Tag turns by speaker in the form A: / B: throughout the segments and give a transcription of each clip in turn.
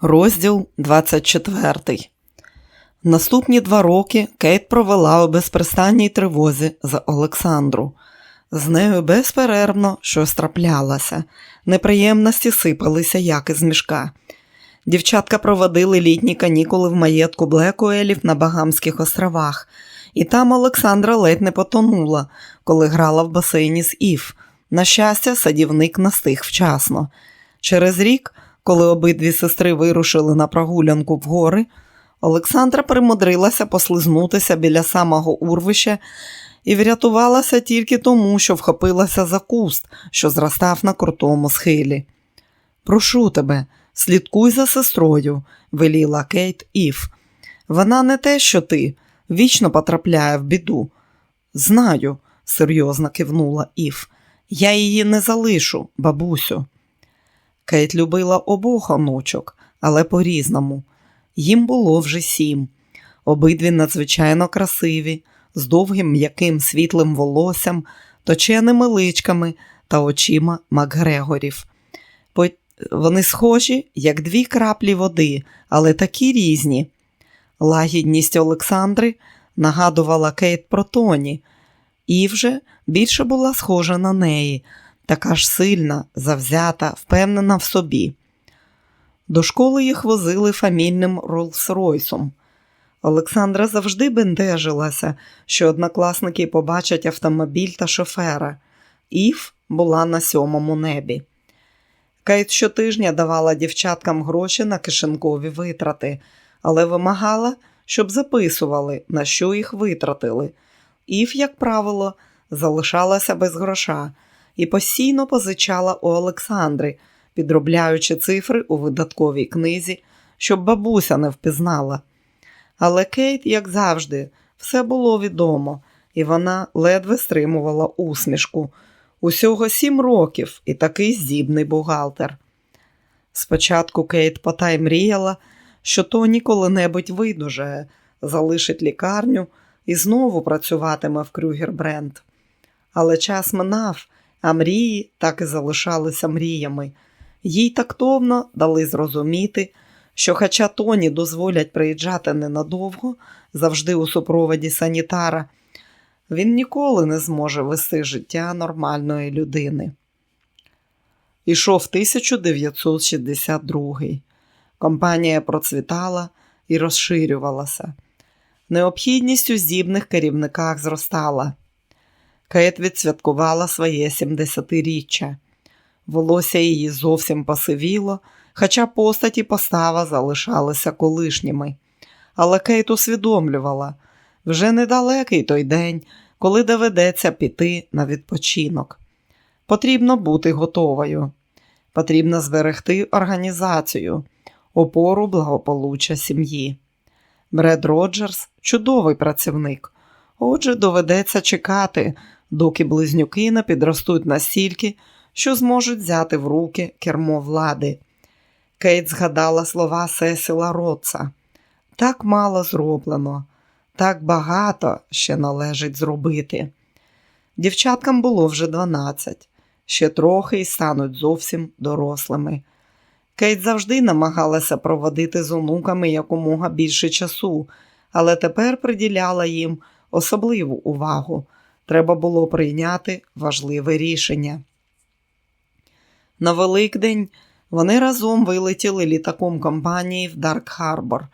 A: Розділ 24 Наступні два роки Кейт провела у безпрестанній тривозі за Олександру. З нею безперервно щось траплялося. Неприємності сипалися, як із мішка. Дівчатка проводили літні канікули в маєтку Блекуелів на Багамських островах, і там Олександра ледь не потонула, коли грала в басейні з Ів. На щастя, садівник настиг вчасно. Через рік коли обидві сестри вирушили на прогулянку в гори, Олександра примудрилася послизнутися біля самого урвища і врятувалася тільки тому, що вхопилася за куст, що зростав на крутому схилі. Прошу тебе, слідкуй за сестрою, веліла Кейт Ів. Вона не те, що ти, вічно потрапляє в біду. Знаю, серйозно кивнула Ів. Я її не залишу, бабусю. Кейт любила обох онучок, але по-різному. Їм було вже сім. Обидві надзвичайно красиві, з довгим м'яким світлим волоссям, точеними личками та очима Макгрегорів. Вони схожі, як дві краплі води, але такі різні. Лагідність Олександри нагадувала Кейт про Тоні, і вже більше була схожа на неї така ж сильна, завзята, впевнена в собі. До школи їх возили фамільним Роллс-Ройсом. Олександра завжди бентежилася, що однокласники побачать автомобіль та шофера. Ів була на сьомому небі. Кейт щотижня давала дівчаткам гроші на кишенкові витрати, але вимагала, щоб записували, на що їх витратили. Ів, як правило, залишалася без гроша, і постійно позичала у Олександри, підробляючи цифри у видатковій книзі, щоб бабуся не впізнала. Але Кейт, як завжди, все було відомо, і вона ледве стримувала усмішку. Усього сім років і такий здібний бухгалтер. Спочатку Кейт потай мріяла, що Тоні коли-небудь видужає, залишить лікарню і знову працюватиме в Крюгер Бренд. Але час минав, а мрії так і залишалися мріями. Їй тактовно дали зрозуміти, що, хоча Тоні дозволять приїжджати ненадовго, завжди у супроводі санітара, він ніколи не зможе вести життя нормальної людини. Ішов 1962. Компанія процвітала і розширювалася. Необхідність у здібних керівниках зростала. Кейт відсвяткувала своє 70-річчя. Волосся її зовсім посивіло, хоча постаті постава залишалися колишніми. Але Кейт усвідомлювала вже недалекий той день, коли доведеться піти на відпочинок. Потрібно бути готовою. Потрібно зберегти організацію, опору благополуччя сім'ї. Бред Роджерс чудовий працівник. Отже, доведеться чекати, доки близнюки не підростуть настільки, що зможуть взяти в руки кермо влади. Кейт згадала слова Сесіла Ротца. Так мало зроблено, так багато ще належить зробити. Дівчаткам було вже 12, ще трохи і стануть зовсім дорослими. Кейт завжди намагалася проводити з онуками якомога більше часу, але тепер приділяла їм особливу увагу. Треба було прийняти важливе рішення. На Великдень вони разом вилетіли літаком компанії в Дарк Харбор.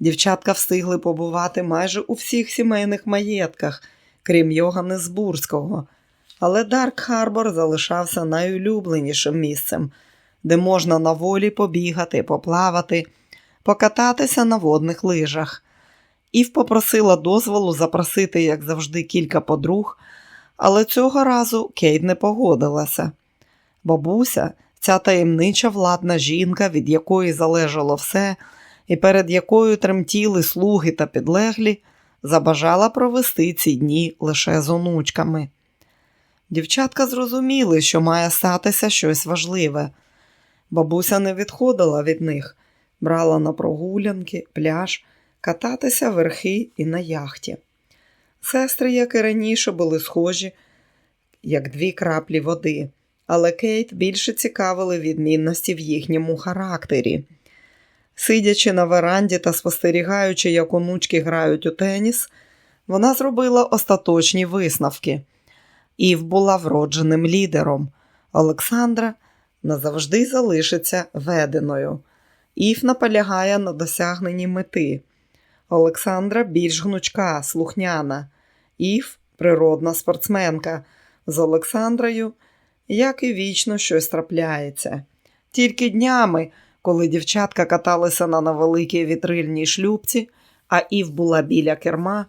A: Дівчатка встигли побувати майже у всіх сімейних маєтках, крім Йоганнесбурзького. Але Дарк Харбор залишався найулюбленішим місцем, де можна на волі побігати, поплавати, покататися на водних лижах. Ів попросила дозволу запросити, як завжди, кілька подруг, але цього разу Кейт не погодилася. Бабуся, ця таємнича владна жінка, від якої залежало все, і перед якою тремтіли слуги та підлеглі, забажала провести ці дні лише з онучками. Дівчатка зрозуміли, що має статися щось важливе. Бабуся не відходила від них, брала на прогулянки, пляж кататися верхи і на яхті. Сестри, як і раніше, були схожі, як дві краплі води, але Кейт більше цікавили відмінності в їхньому характері. Сидячи на веранді та спостерігаючи, як онучки грають у теніс, вона зробила остаточні висновки. Ів була вродженим лідером. Олександра назавжди залишиться веденою. Ів наполягає на досягненні мети. Олександра більш гнучка, слухняна. Ів природна спортсменка. З Олександрою, як і вічно, щось трапляється. Тільки днями, коли дівчатка каталися на невеликій вітрильній шлюбці, а Ів була біля керма,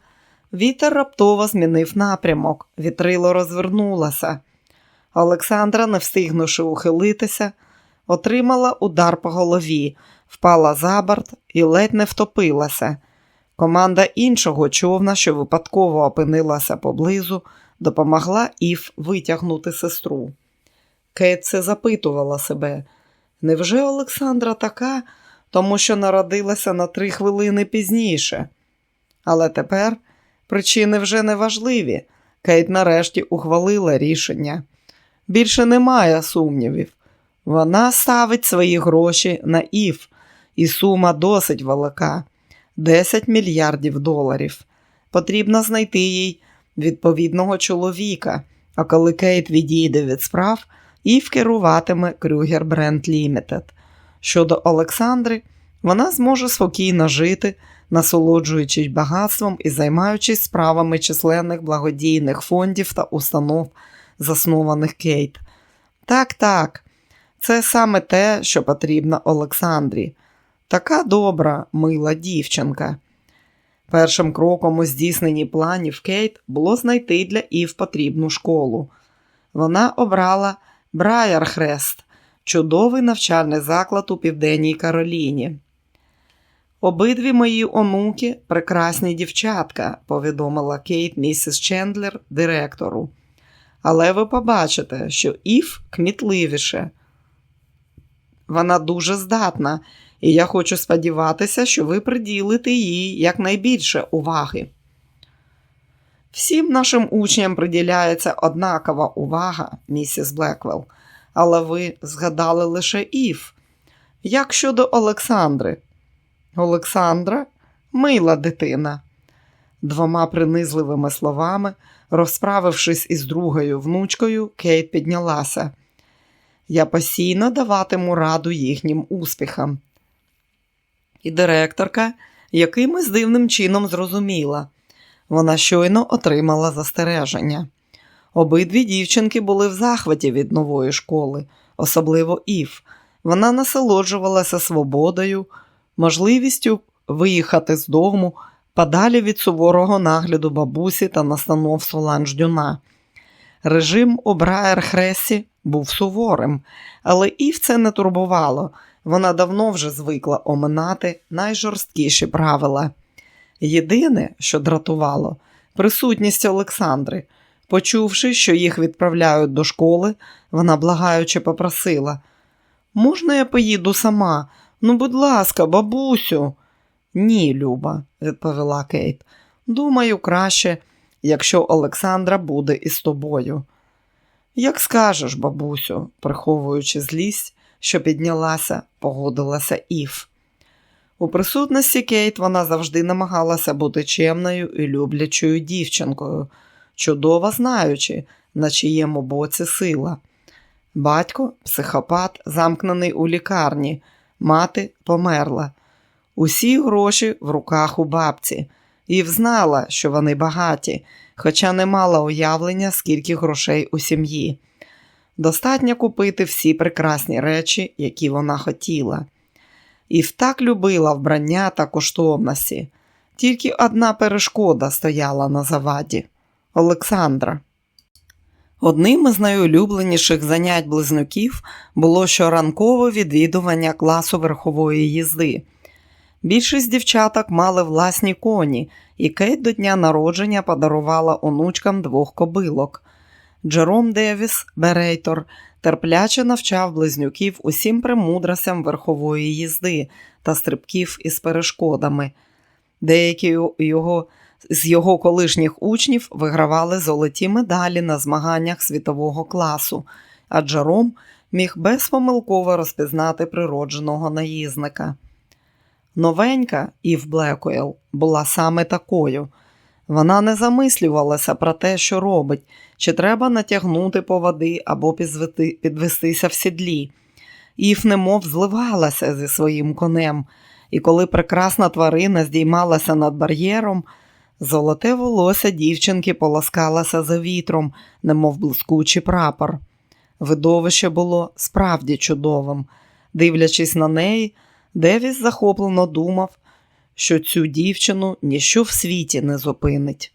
A: вітер раптово змінив напрямок, вітрило розвернулося. Олександра, не встигнувши ухилитися, отримала удар по голові, впала за борт і ледь не втопилася. Команда іншого човна, що випадково опинилася поблизу, допомогла Ів витягнути сестру. Кейт це запитувала себе. Невже Олександра така, тому що народилася на три хвилини пізніше? Але тепер причини вже не важливі. Кейт нарешті ухвалила рішення. Більше немає сумнівів. Вона ставить свої гроші на Ів, і сума досить велика 10 мільярдів доларів. Потрібно знайти їй відповідного чоловіка, а коли Кейт відійде від справ, Ів керуватиме Крюгер Бренд Лімітед. Щодо Олександри, вона зможе спокійно жити, насолоджуючись багатством і займаючись справами численних благодійних фондів та установ, заснованих Кейт. Так, так, це саме те, що потрібно Олександрі. Така добра, мила дівчинка. Першим кроком у здійсненні планів Кейт було знайти для Ів потрібну школу. Вона обрала Брайерхрест, чудовий навчальний заклад у Південній Кароліні. Обидві мої онуки прекрасні дівчатка, повідомила Кейт місіс Чендлер директору. Але ви побачите, що Ів кмітливіше. Вона дуже здатна, і я хочу сподіватися, що ви приділите їй якнайбільше уваги. Всім нашим учням приділяється однакова увага, місіс Блеквелл, але ви згадали лише Ів. Як щодо Олександри? Олександра мила дитина. Двома принизливими словами, розправившись із другою внучкою, Кейт піднялася. Я постійно даватиму раду їхнім успіхам. І директорка якимось дивним чином зрозуміла. Вона щойно отримала застереження. Обидві дівчинки були в захваті від нової школи, особливо Ів. Вона насолоджувалася свободою, можливістю виїхати з дому подалі від суворого нагляду бабусі та настанов Соланж-Дюна. Режим у Браєр-Хресі був суворим, але Ів це не турбувало. Вона давно вже звикла оминати найжорсткіші правила. Єдине, що дратувало, присутність Олександри. Почувши, що їх відправляють до школи, вона благаючи попросила: Можна я поїду сама? Ну, будь ласка, бабусю. Ні, Люба, відповіла Кейт. Думаю, краще, якщо Олександра буде із тобою. Як скажеш, бабусю, приховуючи злість, що піднялася, погодилася Ів. У присутності Кейт вона завжди намагалася бути чемною і люблячою дівчинкою, чудово знаючи, на чиєму боці сила. Батько психопат, замкнений у лікарні, мати померла. Усі гроші в руках у бабці, і взнала, що вони багаті, хоча не мала уявлення, скільки грошей у сім'ї. Достатньо купити всі прекрасні речі, які вона хотіла. І так любила вбрання та коштовності. Тільки одна перешкода стояла на заваді Олександра. Одним із найулюбленіших занять близнюків було щоранкове відвідування класу верхової їзди. Більшість дівчаток мали власні коні, і Кейт до дня народження подарувала онучкам двох кобилок. Джером Девіс, берейтор, терпляче навчав близнюків усім премудростям верхової їзди та стрибків із перешкодами. Деякі його, з його колишніх учнів вигравали золоті медалі на змаганнях світового класу, а Джером міг безпомилково розпізнати природженого наїзника. Новенька Ів Блекуел була саме такою. Вона не замислювалася про те, що робить, чи треба натягнути по води або підвестися в сідлі. Ів немов зливалася зі своїм конем, і коли прекрасна тварина здіймалася над бар'єром, золоте волосся дівчинки полоскалося за вітром, немов блискучий прапор. Видовище було справді чудовим. Дивлячись на неї, Девіс захоплено думав, що цю дівчину ніщо в світі не зупинить.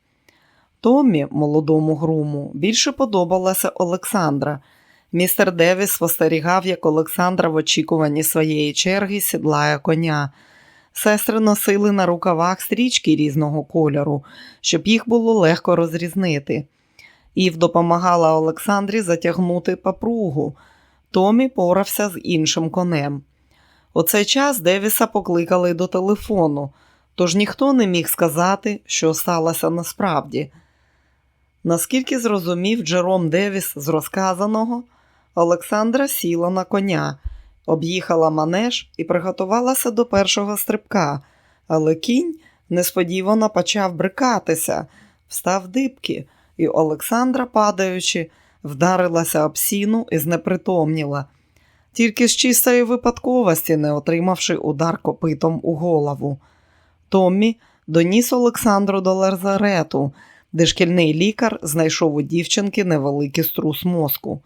A: Томмі, молодому груму, більше подобалася Олександра. Містер Девіс спостерігав, як Олександра в очікуванні своєї черги сідлає коня. Сестри носили на рукавах стрічки різного кольору, щоб їх було легко розрізнити. Ів допомагала Олександрі затягнути папругу. Томі порався з іншим конем. У цей час Девіса покликали до телефону, тож ніхто не міг сказати, що сталося насправді. Наскільки зрозумів Джером Девіс з розказаного, Олександра сіла на коня, об'їхала манеж і приготувалася до першого стрибка, але кінь несподівано почав брикатися, встав дибки, і Олександра, падаючи, вдарилася об сіну і знепритомніла, тільки з чистої випадковості, не отримавши удар копитом у голову. Томмі доніс Олександру до лазарету, де шкільний лікар знайшов у дівчинки невеликий струс мозку.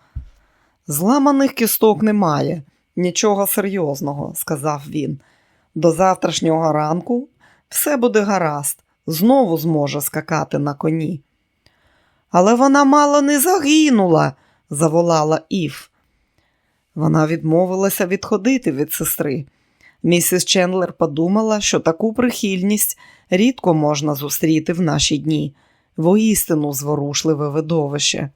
A: Зламаних кісток немає, нічого серйозного, сказав він. До завтрашнього ранку все буде гаразд, знову зможе скакати на коні. Але вона мало не загинула, заволала Ів. Вона відмовилася відходити від сестри. Місіс Чендлер подумала, що таку прихильність рідко можна зустріти в наші дні, воістину зворушливе видовище.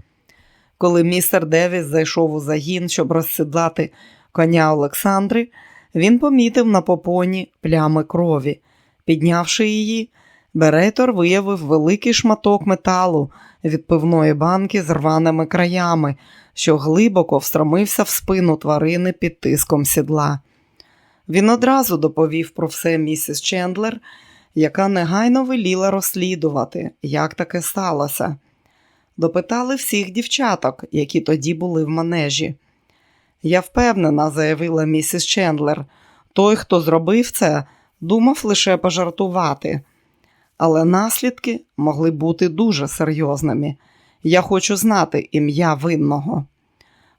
A: Коли містер Девіс зайшов у загін, щоб розсідлати коня Олександри, він помітив на попоні плями крові. Піднявши її, Берейтор виявив великий шматок металу від пивної банки з рваними краями, що глибоко встромився в спину тварини під тиском сідла. Він одразу доповів про все місіс Чендлер, яка негайно веліла розслідувати, як таке сталося. Допитали всіх дівчаток, які тоді були в манежі. Я впевнена, заявила місіс Чендлер, той, хто зробив це, думав лише пожартувати. Але наслідки могли бути дуже серйозними. Я хочу знати ім'я винного.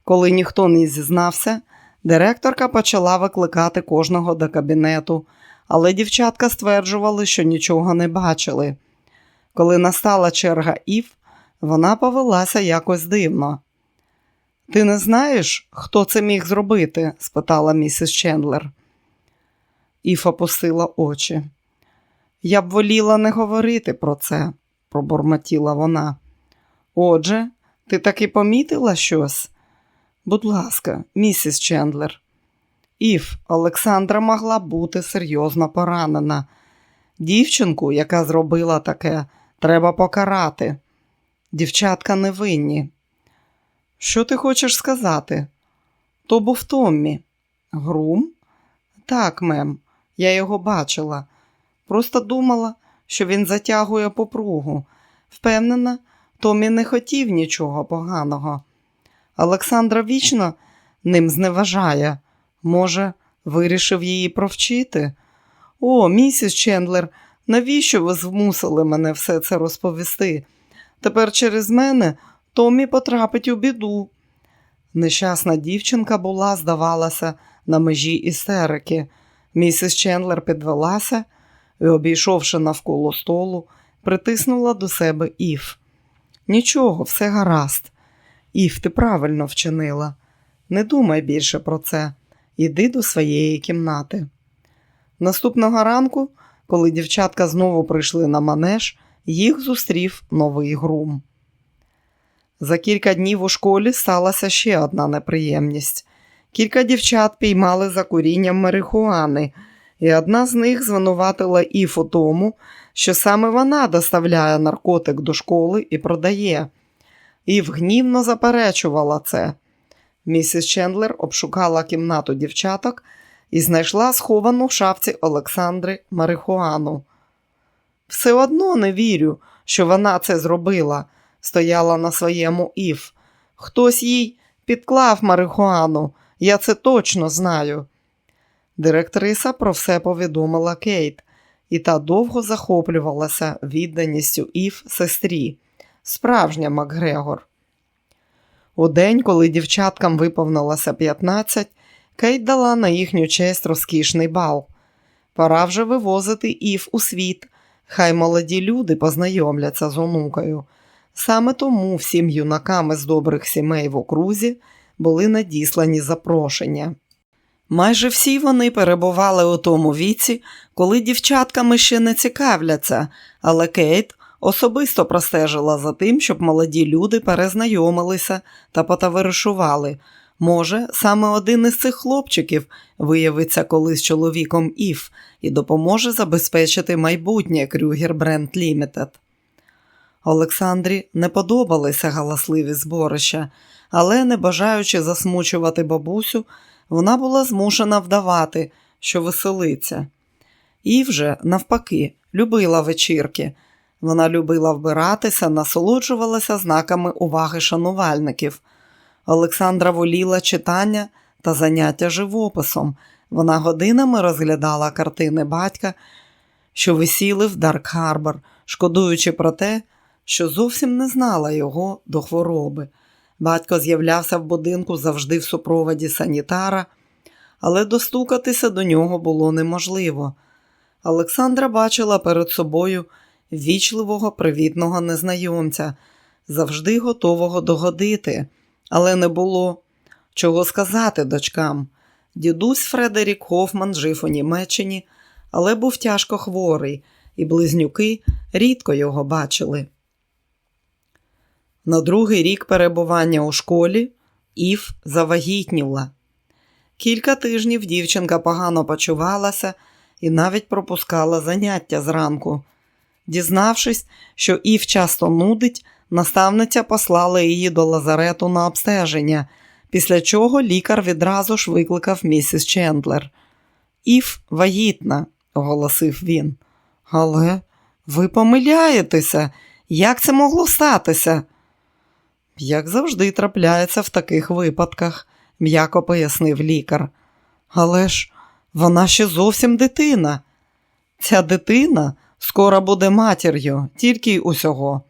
A: Коли ніхто не зізнався, директорка почала викликати кожного до кабінету, але дівчатка стверджували, що нічого не бачили. Коли настала черга Ів, вона повелася якось дивно. Ти не знаєш, хто це міг зробити? спитала місіс Чендлер. Ів опустила очі. Я б воліла не говорити про це, пробурмотіла вона. Отже, ти таки помітила щось? Будь ласка, місіс Чендлер. Ів, Олександра могла бути серйозно поранена. Дівчинку, яка зробила таке, треба покарати. Дівчатка невинні. Що ти хочеш сказати? То був Томмі. Грум? Так, мем, я його бачила. Просто думала, що він затягує попругу. Впевнена, Томі не хотів нічого поганого. Олександра вічно ним зневажає. Може, вирішив її провчити? О, місіс Чендлер, навіщо ви змусили мене все це розповісти? Тепер через мене Томі потрапить у біду. Нещасна дівчинка була, здавалося, на межі істерики. Місіс Чендлер підвелася і, обійшовши навколо столу, притиснула до себе Ів. Нічого, все гаразд. Ів, ти правильно вчинила. Не думай більше про це. Іди до своєї кімнати. Наступного ранку, коли дівчатка знову прийшли на манеж, їх зустрів новий грум. За кілька днів у школі сталася ще одна неприємність. Кілька дівчат піймали за курінням марихуани, і одна з них звинуватила Іф тому, що саме вона доставляє наркотик до школи і продає. Ів гнівно заперечувала це. Місіс Чендлер обшукала кімнату дівчаток і знайшла сховану в шафці Олександри марихуану. Все одно не вірю, що вона це зробила, стояла на своєму Ів. Хтось їй підклав марихуану, я це точно знаю. Директриса про все повідомила Кейт, і та довго захоплювалася відданістю Ів сестрі, справжня Макгрегор. У день, коли дівчаткам виповнилося 15, Кейт дала на їхню честь розкішний бал. Пора вже вивозити Ів у світ, хай молоді люди познайомляться з онукою. Саме тому всім юнакам із добрих сімей в окрузі були надіслані запрошення. Майже всі вони перебували у тому віці, коли дівчатками ще не цікавляться, але Кейт особисто простежила за тим, щоб молоді люди перезнайомилися та потоваришували. Може, саме один із цих хлопчиків виявиться колись чоловіком Ів і допоможе забезпечити майбутнє Крюгер Бренд Лімітед. Олександрі не подобалися галасливі зборища, але, не бажаючи засмучувати бабусю, вона була змушена вдавати, що веселиться. І вже, навпаки, любила вечірки. Вона любила вбиратися, насолоджувалася знаками уваги шанувальників. Олександра воліла читання та заняття живописом. Вона годинами розглядала картини батька, що висіли в Дарк Харбор, шкодуючи про те, що зовсім не знала його до хвороби. Батько з'являвся в будинку завжди в супроводі санітара, але достукатися до нього було неможливо. Олександра бачила перед собою вічливого, привітного незнайомця, завжди готового догодити, але не було чого сказати дочкам. Дідусь Фредерік Хофман жив у Німеччині, але був тяжко хворий, і близнюки рідко його бачили. На другий рік перебування у школі Ів завагітніла. Кілька тижнів дівчинка погано почувалася і навіть пропускала заняття зранку. Дізнавшись, що Ів часто нудить, наставниця послала її до лазарету на обстеження, після чого лікар відразу ж викликав місіс Чендлер. Ів вагітна, оголосив він. Але ви помиляєтеся, як це могло статися? Як завжди трапляється в таких випадках, м'яко пояснив лікар. Але ж вона ще зовсім дитина. Ця дитина скоро буде матір'ю, тільки й усього.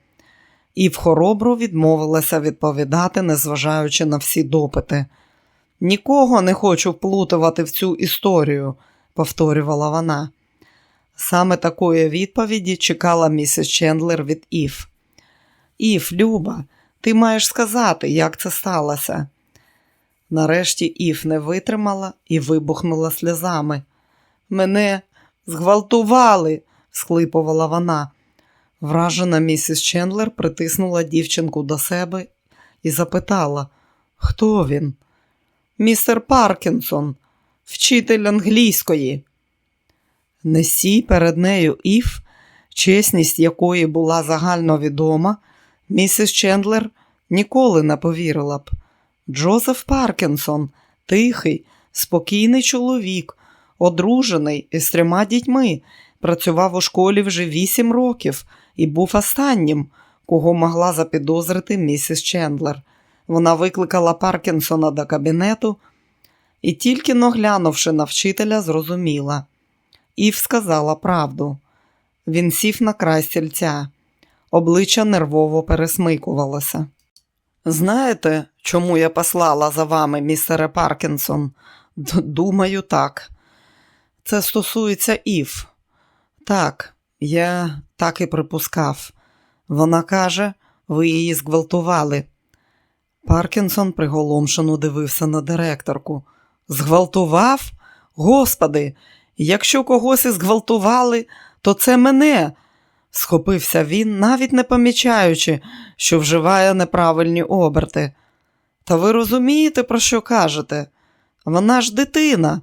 A: І в хоробру відмовилася відповідати, незважаючи на всі допити. Нікого не хочу вплутувати в цю історію, повторювала вона. Саме такої відповіді чекала місіс Чендлер від Ів. Ів, Люба, ти маєш сказати, як це сталося. Нарешті Ів не витримала і вибухнула сльозами. Мене зґвалтували, схлипувала вона. Вражена місіс Чендлер притиснула дівчинку до себе і запитала, хто він? Містер Паркінсон, вчитель англійської. Несі перед нею Ів, чесність якої була загальновідома, місіс Чендлер ніколи не повірила б. Джозеф Паркінсон, тихий, спокійний чоловік, одружений із трьома дітьми, працював у школі вже вісім років і був останнім, кого могла запідозрити місіс Чендлер. Вона викликала Паркінсона до кабінету і, тільки наглянувши на вчителя, зрозуміла. Ів сказала правду. Він сів на край стільця. Обличчя нервово пересмикувалося. Знаєте, чому я послала за вами, містере Паркінсон? Думаю, так. Це стосується Ів. Так, я так і припускав. Вона каже, ви її зґвалтували. Паркінсон приголомшено дивився на директорку. Зґвалтував? Господи, якщо когось і зґвалтували, то це мене. Схопився він, навіть не помічаючи, що вживає неправильні оберти. Та ви розумієте, про що кажете? Вона ж дитина.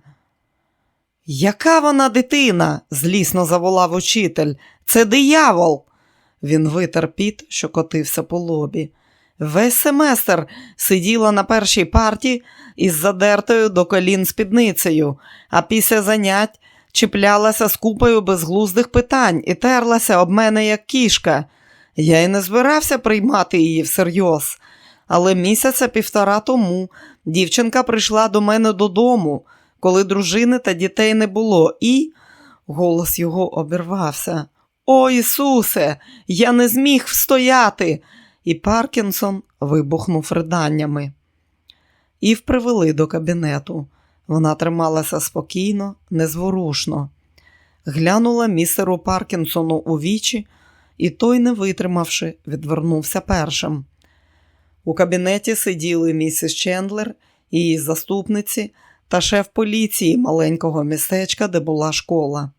A: Яка вона дитина? злісно заволав учитель. Це диявол. Він витер піт, що котився по лобі. Весь семестр сиділа на першій парті із задертою до колін спідницею, а після занять чіплялася з купою безглуздих питань і терлася об мене як кішка. Я й не збирався приймати її всерйоз. Але місяця півтора тому дівчинка прийшла до мене додому, коли дружини та дітей не було, і голос його обірвався. О Ісусе, я не зміг встояти. І Паркінсон вибухнув риданнями. Ів привели до кабінету. Вона трималася спокійно, незворушно. Глянула містеру Паркінсону у вічі, і той, не витримавши, відвернувся першим. У кабінеті сиділи місіс Чендлер, її заступниці та шеф поліції маленького містечка, де була школа.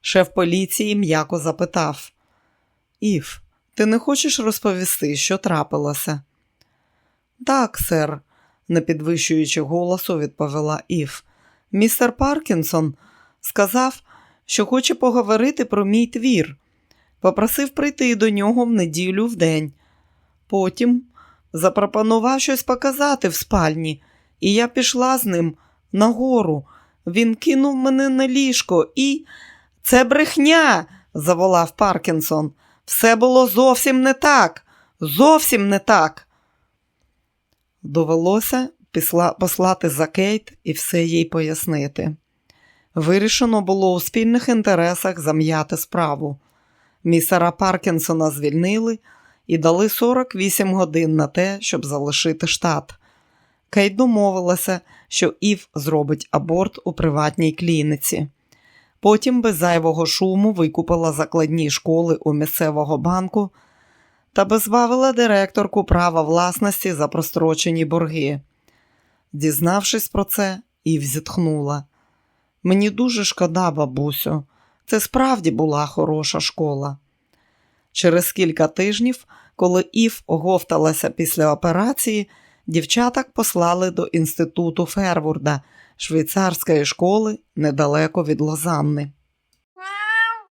A: Шеф поліції м'яко запитав: Ів, ти не хочеш розповісти, що трапилося? Так, сер, не підвищуючи голосу, відповіла Ів. Містер Паркінсон сказав, що хоче поговорити про мій твір. Попросив прийти до нього в неділю в день. Потім запропонував щось показати в спальні, і я пішла з ним нагору. Він кинув мене на ліжко і. Це брехня, заволав Паркінсон. Все було зовсім не так. Зовсім не так. Довелося послати за Кейт і все їй пояснити. Вирішено було у спільних інтересах зам'яти справу. Місера Паркінсона звільнили і дали 48 годин на те, щоб залишити штат. Кейт домовилася, що Ів зробить аборт у приватній клініці. Потім без зайвого шуму викупила закладні школи у місцевого банку та позбавила директорку права власності за прострочені борги. Дізнавшись про це, Ів зітхнула. Мені дуже шкода, бабусю, це справді була хороша школа. Через кілька тижнів, коли Ів оговталася після операції, дівчаток послали до інституту Фервурда, швейцарської школи недалеко від Лозанни.